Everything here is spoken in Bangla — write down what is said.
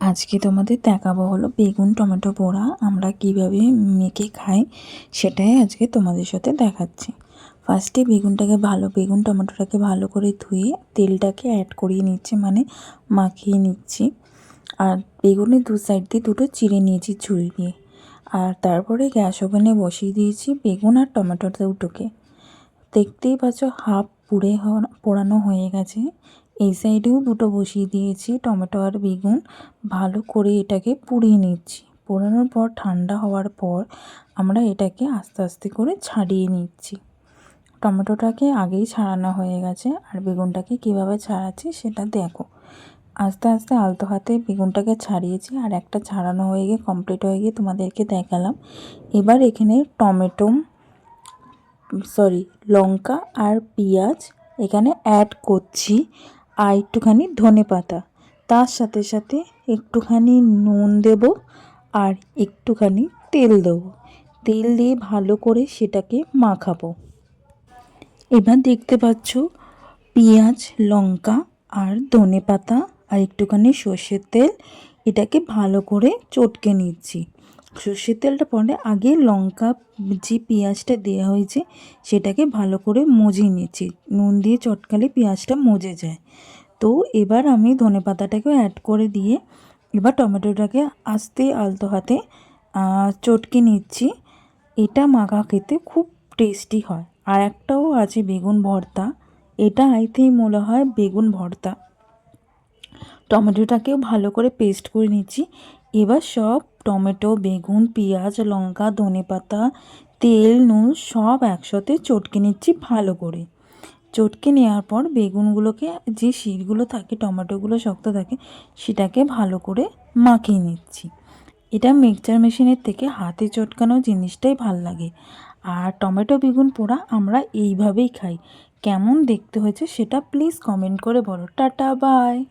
আজকে তোমাদের দেখাবো হলো বেগুন টমেটো পোড়া, আমরা কীভাবে মেখে খাই সেটাই আজকে তোমাদের সাথে দেখাচ্ছি। ফার্স্টে বেগুনটাকে ভালো, বেগুন টমেটোটাকে ভালো করে ধুয়ে তেলটাকে অ্যাড করিয়ে নিচ্ছি মানে মাখিয়ে নিচ্ছি। আর বেগুনের দু সাইড দিয়ে দুটো চিড়ে নিয়েছি ঝুল দিয়ে। আর তারপরে গ্যাস ওভেনে বসিয়ে দিয়েছি বেগুন আর টমেটো দুটোকে। দেখতেই পাচ্ছ হাফ পুড়ে পোড়ানো হয়ে গেছে। এই সাইডেও দুটো বসিয়ে দিয়েছি টমেটো আর বেগুন। ভালো করে এটাকে পুড়িয়ে নিচ্ছি। পোড়ানোর পর ঠান্ডা হওয়ার পর আমরা এটাকে আস্তে আস্তে করে ছাড়িয়ে নিচ্ছি। টমেটোটাকে আগেই ছাড়ানো হয়ে গেছে আর বেগুনটাকে কীভাবে ছাড়াচ্ছি সেটা দেখো। আস্তে আস্তে আলতো হাতে বেগুনটাকে ছাড়িয়েছি আর একটা ছাড়ানো হয়ে গিয়ে কমপ্লিট হয়ে গিয়ে তোমাদেরকে দেখালাম। এবার এখানে টমেটো সরি লঙ্কা আর পেঁয়াজ এখানে অ্যাড করছি। আর একটুখানি ধনে পাতা। তার সাথে সাথে একটুখানি নুন দেব আর একটুখানি তেল দেবো। তেল দিয়ে ভালো করে সেটাকে মাখাবো। এবার দেখতে পাচ্ছ পেঁয়াজ, লঙ্কা আর ধনে পাতা আর একটুখানি সর্ষের তেল। এটাকে ভালো করে চটকে নিচ্ছি। সর্ষের তেলটা পরে আগে লঙ্কা, যে পেঁয়াজটা দেওয়া হয়েছে, সেটাকে ভালো করে মজিয়ে নিচ্ছি। নুন দিয়ে চটকালে পেঁয়াজটা মজে যায়। তো এবার আমি ধনে পাতাটাকেও অ্যাড করে দিয়ে এবার টমেটোটাকে আস্তে আলতো হাতে চটকে নিচ্ছি। এটা মাখা খেতে খুব টেস্টি হয়। আর একটাও আছে বেগুন ভর্তা। এটা আই থিঙ্ক মনে হয় বেগুন ভর্তা। টমেটোটাকেও ভালো করে পেস্ট করে নিচ্ছি। এবার সব টমেটো, বেগুন, পেঁয়াজ, লঙ্কা, ধনে পাতা, তেল, নুন সব একসাথে চটকে নিচ্ছি ভালো করে। চটকে নেওয়ার পর বেগুনগুলোকে যে শিরগুলো থাকে, টমেটোগুলো শক্ত থাকে, সেটাকে ভালো করে মাখিয়ে নিচ্ছি। এটা মিক্সচার মেশিনের থেকে হাতে চটকানো জিনিসটাই ভালো লাগে। আর টমেটো, বেগুন পোড়া আমরা এইভাবেই খাই। কেমন দেখতে হয়েছে সেটা প্লিজ কমেন্ট করে বলো। Tata, bye.